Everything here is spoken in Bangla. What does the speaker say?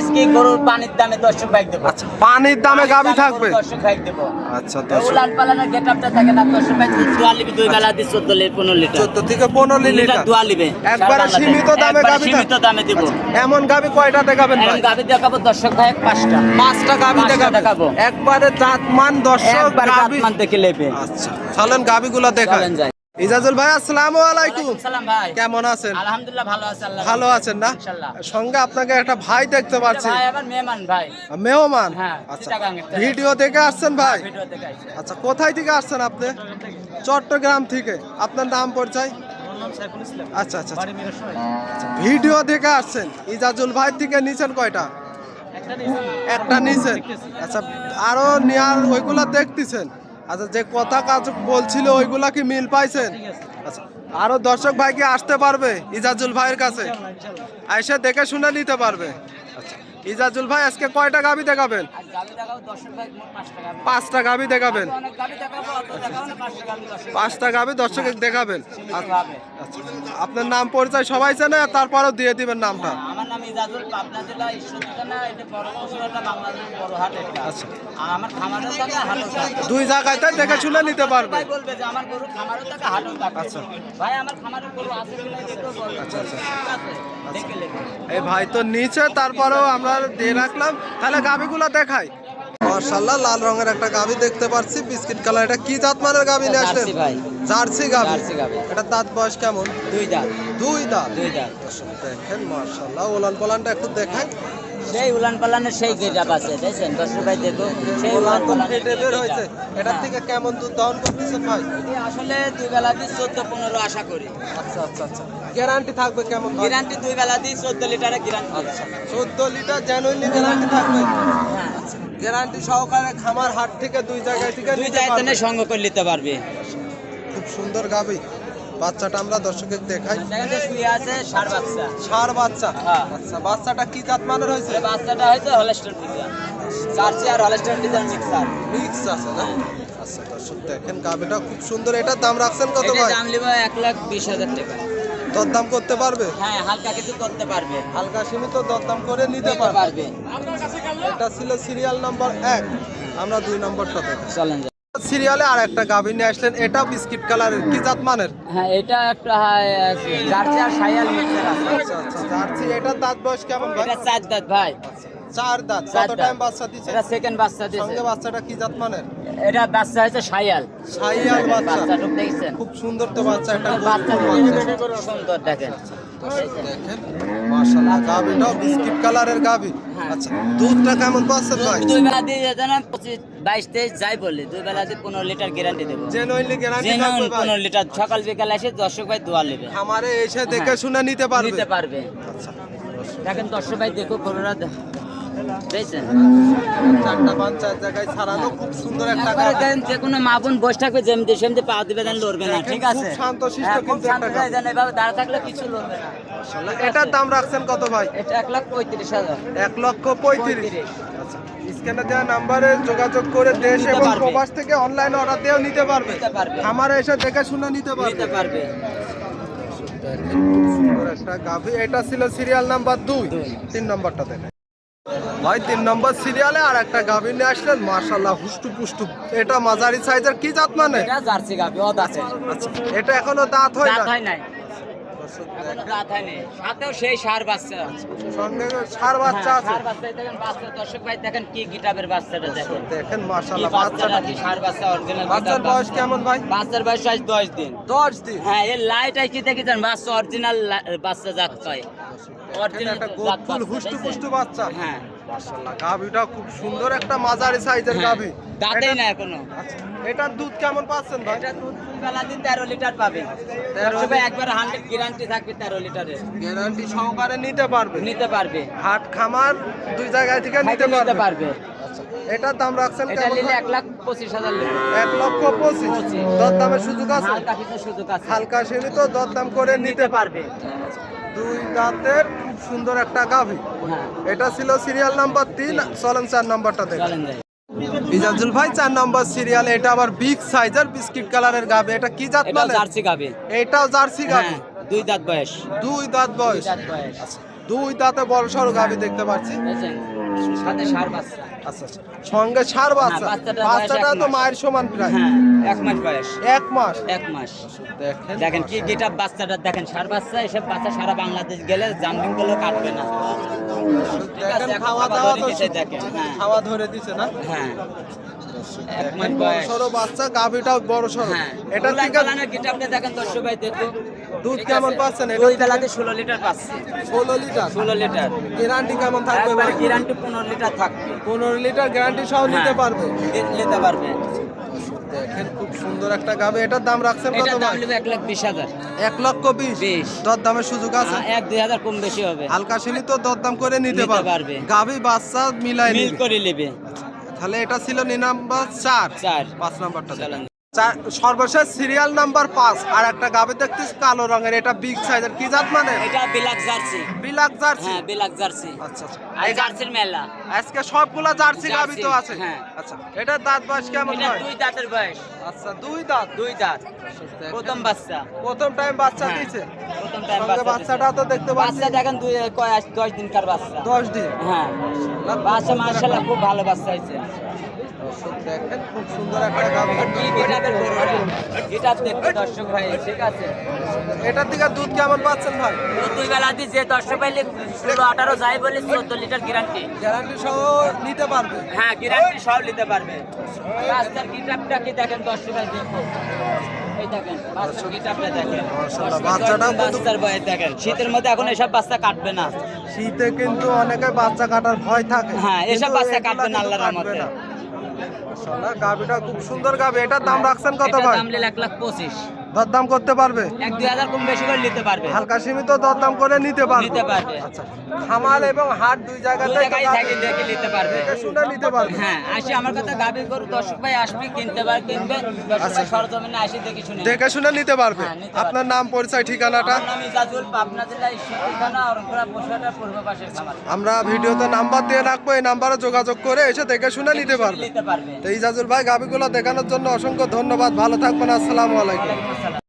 আজকে গরুর পানির দামে দর্শক বাইক দেবো। আচ্ছা পানির দামে গাবি থাকবে? দর্শক বাইক দেবো। আচ্ছা দর্শক। উলান পালানের গেট আপটা থাকে না দর্শক বাইক দোয়া লিবি দুই বেলা দিয়ে চোদ্দ লিটার পনেরো লিটার। চোদ্দ থেকে পনেরো লিটার লিটার? লিবে একবারে সীমিত দামে সীমিত দামে দিব। এমন গাবি কয়টা দেখাবেন ভাই? দেখাবো দর্শক ভাই পাঁচটা। পাঁচটা গাবি দেখাবো। একবারে জাত মান দর্শক গাবি মান দেখে লেবে আচ্ছা চলেন গাবিগুলো দেখান চলেন ইজাজুল ভাই আসসালামু আলাইকুম। ভাই। কেমন আছেন? আলহামদুলিল্লাহ ভালো আছে আল্লাহ ভালো আছেন না? সঙ্গে আপনাকে একটা ভাই দেখতে পাচ্ছি। ভাই মেহমান ভাই। মেহমান? হ্যাঁ, আচ্ছা। থেকে। ভিডিও দেখে আসছেন ভাই? আচ্ছা কোথায় থেকে আসছেন আপনি? চট্টগ্রাম থেকে। আপনার নাম পরিচয়? আচ্ছা আচ্ছা আচ্ছা। আচ্ছা, ভিডিও দেখে আসছেন। ইজাজুল ভাই থেকে নিছেন কয়টা? একটা নিছেন। আচ্ছা আরও নেওয়ার ওইগুলা দেখতেছেন। আচ্ছা যে কথা কাজ বলছিল ওইগুলা কি মিল পাইছেন? আচ্ছা আরও দর্শক ভাই কি আসতে পারবে ইজাজুল ভাইয়ের কাছে? আইসা দেখে শুনে নিতে পারবে। আচ্ছা ইজাজুল ভাই আজকে কয়টা গাবি দেখাবেন? পাঁচটা গাবি। দেখাবেন? পাঁচটা গাবি দর্শক দেখাবেন। আচ্ছা, আচ্ছা। আপনার নাম পরিচয় সবাই জানে তারপরেও দিয়ে দিবেন নামটা। ইজাজুল পাবনা জেলা ঈশ্বর থানা এটা বড় বড় হাট এটা আচ্ছা। আমার হাটও থাকে দুই জায়গায় দেখে শুনে নিতে পারবে। ভাই বলবে যে আমার গরু খামারের টাকা হাটও থাকে আচ্ছা। ভাই আমার খামারের গরু আছে কিনা দেখো আচ্ছা, আচ্ছা। দেখে নেবে এই ভাই তো নিচে তারপরেও আমরা দিয়ে রাখলাম। তাহলে গাবিগুলো দেখাই। মার্শাল্লাহ লাল রঙের একটা গাবি দেখতে পাচ্ছি বিস্কিট কালার এটা কি জাত মানের গাবি নিয়ে আসলেন? ভাই। জার্সি গাবি জার্সি গাভী। এটা দাঁত বয়স কেমন? দুই দাঁত। দুই দাঁত? দুই দাঁত। দেখেন মার্শাল্লাহ ওলান পোলানটা একটু দেখেন সেই উলান পালানের সেই আপ আছে দেখছেন? দর্শক ভাই দেখো সেই উলান ফেটে বের হয়েছে। এটার হ্যাঁ। থেকে কেমন দুধ দহন করতেছেন ভাই? আসলে দুই বেলা দিয়ে চোদ্দ পনেরো আশা করি। আচ্ছা আচ্ছা আচ্ছা। গ্যারান্টি থাকবে কেমন গ্যারান্টি দুই বেলা দিয়ে চোদ্দ লিটারে গ্যারান্টি আচ্ছা চোদ্দ লিটার জেনুইনলি গ্যারান্টি থাকবে? গ্যারান্টি সহকারে খামার হাট থেকে দুই জায়গায় থেকে দুই জায়গায়। সঙ্গ করে নিতে পারবে। খুব সুন্দর গাবি। বাচ্চাটা আমরা দর্শকের দেখাই। সার বাচ্চা। হ্যাঁ। আচ্ছা বাচ্চাটা কি জাত মানের হয়েছে? বাচ্চাটা হয়তো হলেস্টার পিজা জার্সি আর হলেস্টার পিজার মিক্সার। মিক্স আছে না? আচ্ছা দর্শক দেখেন গাবিটা খুব সুন্দর। এটার দাম রাখছেন কত ভাই? দাম নিব এক লাখ বিশ হাজার টাকা। দরদাম করতে পারবে? হ্যাঁ হালকা কিছু করতে পারবে। হালকা সীমিত দরদাম করে নিতে পারবে। এটা ছিল সিরিয়াল নাম্বার এক। আমরা দুই নম্বরটা দেখি চলেন যাই। সিরিয়ালে আর একটা গাভী নিয়ে আসলেন এটা বিস্কিট কালারের কি জাত মানের? হ্যাঁ এটা একটা হ্যাঁ, জার্সি আর সাইয়াল আছে। আচ্ছা আচ্ছা জার্সি এটা দাঁত বয়স কেমন ভাই? এটা চার দাঁত ভাই। চার দাঁত কত টাইম বাচ্চা দিচ্ছে এটা সেকেন্ড বাচ্চা দিয়েছে সঙ্গে বাচ্চাটা কি জাত মানের? এটা বাচ্চা হয়েছে সাইয়াল সাইয়াল বাচ্চা। দেখছেন? খুব সুন্দর তো বাচ্চা একটা বাচ্চা সুন্দর দেখেন। দেখেন মাশাআল্লাহ গাভীটাও বিস্কিট কালারের গাভী। আচ্ছা দুধটা কেমন পাচ্ছেন ভাই? দুই বেলা দিয়ে যেতে না পঁচিশ বাইশ তেইশ যাই বলে। দুই পনেরো লিটার গ্যারান্টি দেবো। জেনুইনলি গ্যারান্টি থাকবে পনেরো লিটার। সকাল বিকাল এসে দর্শক ভাই দোয়া নেবে। আমারে এসে দেখে শুনে নিতে পারবে? নিতে পারবে। আচ্ছা। দেখেন দর্শক ভাই দেখো গরুরা দেখছেন? চারটা পাঁচ চার জায়গায় ছাড়ানো খুব সুন্দর একটা দেন যে কোনো মা বোন বসে থাকবে যেমনি সেমনি পা দিবে দেন লড়বে না ঠিক আছে? খুব শান্তশিষ্ট হ্যাঁ, কিন্তু শান্ত হয়ে যান এভাবে দাঁড়া থাকলে কিছু লড়বে না। এটার দাম রাখছেন কত ভাই? এটা এক লাখ পঁয়ত্রিশ হাজার। এক লক্ষ পঁয়ত্রিশ। পঁয়ত্রিশ। আচ্ছা স্ক্যানে দেওয়া নাম্বারে যোগাযোগ করে দেশ এবং প্রবাস থেকে অনলাইন অর্ডার দিয়েও নিতে পারবে। আমার এসে দেখে শুনে নিতে পারবে। একটা গাভী। এটা ছিল সিরিয়াল নাম্বার দুই। তিন নম্বরটা দেখেন। ভাই তিন নম্বর সিরিয়ালে আর একটা গাভী নিয়ে আসলেন। মাশাল্লাহ হুষ্টু পুষ্টু। এটা মাঝারি সাইজের কি জাত মানে? এটা জার্সি আছে আচ্ছা এটা এখনও দাঁত হয় দাঁত না? হয় নাই। এখনও দাঁত হয় নাই। সাথেও সেই সার বাচ্চা। আছে সঙ্গে সার বাচ্চা হ্যাঁ, আছে। ষাঁড় বাচ্চা, দেখেন বাচ্চা, দর্শক ভাই দেখেন কি গিটাবের বাচ্চাটা দেখেন। দেখেন কি বাচ্চাটা বাচ্চাটা কি ষাঁড় বাচ্চা original বাচ্চার বয়স কেমন ভাই? বাচ্চার বয়স আজ দশ দিন। হ্যাঁ লাইট আই কি দেখেছেন? বাচ্চা অরিজিনাল বাচ্চা জাত অরিজিনাল একটা গোল হুষ্টু পুষ্টু বাচ্চা। হ্যাঁ। মাশাল্লাহ গাভীটা খুব সুন্দর একটা মাঝারি সাইজের হ্যাঁ, দাঁতেই না এখনও। আচ্ছা, এটার দুধ কেমন পাচ্ছেন ভাই? এটা দুধ দুই দিন তেরো লিটার পাবে। তবে একবার হান্ড্রেড গ্যারান্টি থাকবে তেরো লিটারের। গ্যারান্টি সহকারে নিতে পারবে। নিতে পারবে। হাট খামার দুই জায়গায় থেকে নিতে পারবে। আচ্ছা, এটার দাম রাখছেন এটা নিলে? এক লাখ পঁচিশ হাজার নেবে এক লক্ষ পঁচিশ। পঁচিশ। দর দামের সুযোগ আছে? হালকা কিছু সুযোগ আছে। হালকা সীমিত দর দাম করে নিতে পারবে। দুই দাঁতের খুব সুন্দর একটা গাভী। হ্যাঁ। এটা ছিল সিরিয়াল নাম্বার তিন চলেন চার নাম্বারটা দেখেন ইজাজুল ভাই চার নম্বর সিরিয়াল এটা আবার বিগ সাইজের বিস্কিট কালারের গাবে এটা কি জাত মানে? জার্সি গাবে এটাও জার্সি গাবে হ্যাঁ দুই দাঁত বয়স। দুই দাঁত বয়স। দুই দাঁতে বড় সড়ো গাভি দেখতে পাচ্ছি। সাথে সার বাচ্চা। আচ্ছা আচ্ছা। সঙ্গে সার বাচ্চা হ্যাঁ, বাচ্চাটা তো মায়ের সমান প্রায়। হ্যাঁ এক মাস বয়স। এক মাস? এক মাস। দেখেন কি যেটা বাচ্চাটা দেখেন সার বাচ্চা এসব বাচ্চা সারা বাংলাদেশ গেলে জাম্পিং করলেও কাটবে না। দেখেন খাওয়া দাওয়া তো দেখেন, হ্যাঁ। খাওয়া ধরে দিছে না? হ্যাঁ। এক মাস বয়স। সড়ো বাচ্চা গাভিটাও বড় হ্যাঁ। এটা দেখেন দর্শক ভাই দেখো দুধ কেমন? পাচ্ছেন দুই বেলাতে ষোলো লিটার পাচ্ছি। ষোলো লিটার? ষোলো লিটার। গ্যারান্টি কেমন থাকবে একবারে ভাই? গ্যারান্টি পনেরো লিটার থাকবে। পনেরো লিটার গ্যারান্টি সহ নিতে হ্যাঁ, পারবে নিতে পারবে। দেখেন খুব সুন্দর একটা গাভি। এটার দাম রাখছেন কত দাম নেবে এক লাখ বিশ হাজার। এক লক্ষ বিশ? বিশ। দর দামের সুযোগ আছে? হ্যাঁ, এক দুই হাজার কম বেশি হবে। হালকা সিনি তো দরদাম করে নিতে নিতে পারবে। পারবে। বাচ্চা মিলাই মিল করে নেবে। তাহলে এটা ছিল নি নাম্বার চার। চার। পাঁচ নাম্বারটা সর্বশেষ সিরিয়াল নাম্বার পাঁচ। আর একটা গাভি দেখতেছি কালো রঙের এটা বিগ সাইজের কি জাত মানে? এটা বিলাক জার্সি। বিলাক জার্সি? হ্যাঁ বিলাক জার্সি। আচ্ছা আচ্ছা। আর জার্সির মেলা। আজকে সবগুলা জার্সি গাভি তো আছে। হ্যাঁ। আচ্ছা এটা দাঁত বয়স কেমন হয়? দুই দাঁতের বয়স। আচ্ছা দুই দাঁত? দুই দাঁত। প্রথম বাচ্চা। প্রথম টাইম বাচ্চা হ্যাঁ, দিয়েছে প্রথম টাইম সঙ্গে বাচ্চাটা তো দেখতে পাচ্ছি। বাচ্চা দেখেন দুই কয় আজ দশ দিনকার বাচ্চা। দশ দিন? হ্যাঁ। বাচ্চা মার্শাল্লাহ খুব ভালো বাচ্চা হয়েছে। দেখেন খুব সুন্দর একটা গাভি কি গিটারের গরুটা দেখতে দর্শক ভাই ঠিক আছে? এটার দিকে দুধ কেমন পাচ্ছেন ভাই? ও দুই বেলা দিয়ে যে দর্শক পাইলে ষোলো আঠারো যাই বলে চোদ্দ লিটার গ্যারান্টি গ্যারান্টি সহ নিতে পারবে। হ্যাঁ গ্যারান্টি নিতে পারবে। রাস্তার কি দেখেন দর্শক ভাই দেখো শীতের মধ্যে এখন এসব বাচ্চা কাটবে না। শীতে কিন্তু অনেকে বাচ্চা কাটার ভয় থাকে। হ্যাঁ, এসব বাচ্চা কাটবে না আল্লাহর কাটবে রহমতে। না। গাভীটা খুব সুন্দর গাভী এটার দাম রাখছেন কত ভাই দাম এক লাখ পঁচিশ দরদাম করতে পারবে? এক দুই হাজার কম বেশি করে নিতে পারবে। হালকা সীমিত দরদাম করে নিতে পারবে। নিতে পারবে। আচ্ছা খামার এবং হাট দুই জায়গাতে দেখে নিতে পারবে। শুনে নিতে পারবে। হ্যাঁ আসি আমার কথা গাবি গরু দর্শক ভাই আসবে কিনতে পার কিনবে দর্শক আচ্ছা। সরজমিনে আসি দেখে শুনে দেখে শুনে নিতে পারবে। হ্যাঁ, নিতে পারবে। আপনার নাম পরিচয় ঠিকানাটা? আমার পাবনা অরণপুরা পূর্ব খামার। ভিডিওতে নাম্বার দিয়ে রাখব এই নাম্বারে যোগাযোগ করে এসে দেখে শুনে নিতে পারবে। নিতে পারবে। তো ইজাজুল ভাই গাভিগুলো দেখানোর জন্য অসংখ্য ধন্যবাদ। ভালো থাকবেন আসসালামু আলাইকুম।